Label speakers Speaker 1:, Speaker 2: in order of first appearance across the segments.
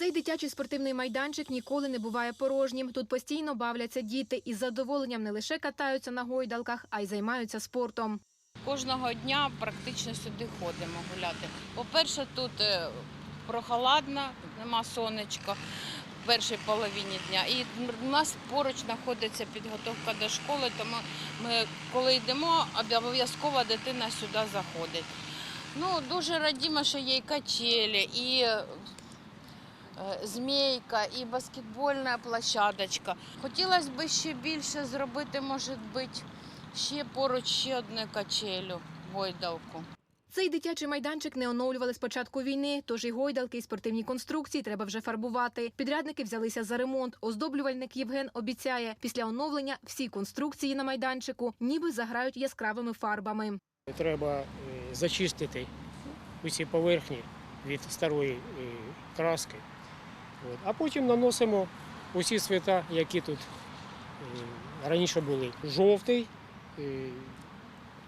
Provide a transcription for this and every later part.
Speaker 1: Цей дитячий спортивний майданчик ніколи не буває порожнім. Тут постійно бавляться діти і з задоволенням не лише катаються на гойдалках, а й займаються спортом.
Speaker 2: Кожного дня практично сюди ходимо гуляти. По-перше, тут е, прохолодно, нема сонечка в першій половині дня. І у нас поруч знаходиться підготовка до школи, тому ми, коли йдемо, обов'язково дитина сюди заходить. Ну, дуже радімо, що є і качелі, і змійка, і баскетбольна площадочка. Хотілося б ще більше зробити, може бути, ще поруч ще одну качелю, гойдалку.
Speaker 1: Цей дитячий майданчик не оновлювали з початку війни, тож і гойдалки, і спортивні конструкції треба вже фарбувати. Підрядники взялися за ремонт. Оздоблювальник Євген обіцяє, після оновлення всі конструкції на майданчику ніби заграють яскравими фарбами.
Speaker 3: Треба е, зачистити усі поверхні від старої е, краски. От. А потім наносимо усі свята, які тут е, раніше були. Жовтий, е,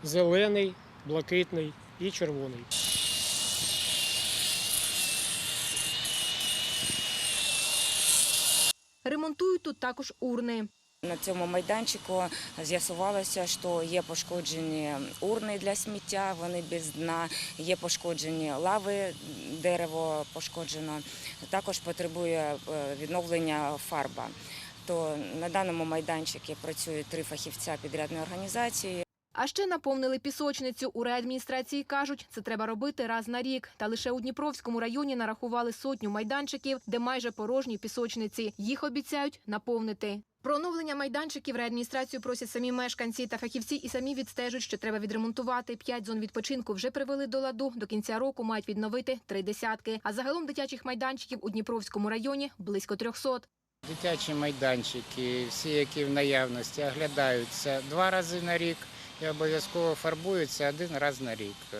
Speaker 3: зелений, блакитний і червоний.
Speaker 1: Ремонтують тут також урни.
Speaker 4: На цьому майданчику з'ясувалося, що є пошкоджені урни для сміття, вони без дна, є пошкоджені лави, дерево пошкоджено. Також потребує е, відновлення фарба. То на даному майданчику працюють три фахівця підрядної організації.
Speaker 1: А ще наповнили пісочницю. У реадміністрації кажуть, це треба робити раз на рік. Та лише у Дніпровському районі нарахували сотню майданчиків, де майже порожні пісочниці. Їх обіцяють наповнити. Про оновлення майданчиків реадміністрацію просять самі мешканці та фахівці і самі відстежують, що треба відремонтувати. П'ять зон відпочинку вже привели до ладу. До кінця року мають відновити три десятки. А загалом дитячих майданчиків у Дніпровському районі близько трьохсот.
Speaker 5: Дитячі майданчики, всі, які в наявності, оглядаються два рази на рік і обов'язково фарбуються один раз на рік. Е,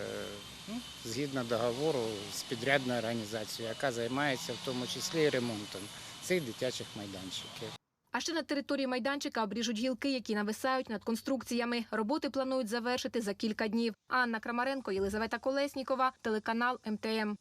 Speaker 5: ну, згідно договору з підрядною організацією, яка займається в тому числі і ремонтом цих дитячих майданчиків.
Speaker 1: А ще на території майданчика обріжуть гілки, які нависають над конструкціями. Роботи планують завершити за кілька днів. Анна Крамаренко, Єлизавета Колеснікова, телеканал МТМ.